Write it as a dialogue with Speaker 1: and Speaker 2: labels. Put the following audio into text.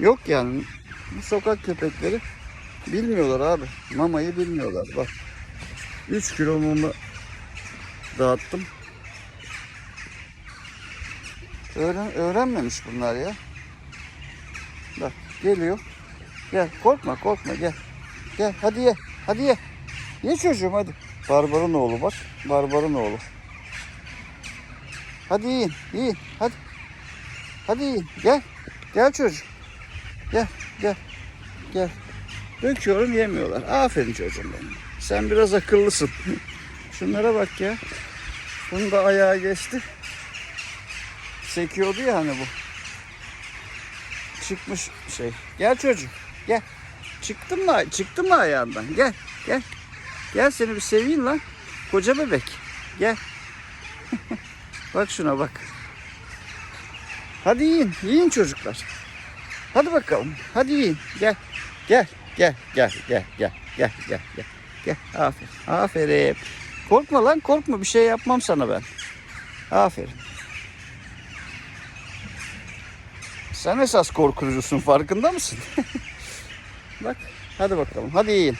Speaker 1: Yok yani. Bu sokak köpekleri bilmiyorlar abi. Mamayı bilmiyorlar. Bak. 3 kilo mumu dağıttım. Öğren, öğrenmemiş bunlar ya. Bak geliyor. Gel korkma korkma gel. Gel hadi ye. Hadi ye. Ye çocuğum hadi. Barbarın oğlu bak. Barbarın oğlu. Hadi yiyin. Yiyin. Hadi. Hadi yiyin. Gel. Gel çocuğum. Gel. Gel. Gel. Döküyorum yemiyorlar. Aferin çocuğum benim. Sen biraz akıllısın. Şunlara bak ya. Bunun da ayağı geçti. Sekiyordu ya hani bu. Çıkmış şey. Gel çocuğum. Gel. Çıktın mı? Çıktın mı ayağından? Gel. Gel. Gel seni bir seveyim lan. Koca bebek. Gel. bak şuna bak. Hadi yiyin. Yiyin çocuklar. Hadi bakalım. Hadi yiyin. Gel. Gel. Gel. Gel. Gel. Gel. Gel. Gel. Gel. Gel. Aferin. Aferin. Korkma lan korkma. Bir şey yapmam sana ben. Aferin. Sen esas korkucusun farkında mısın? Bak hadi bakalım hadi yiyin.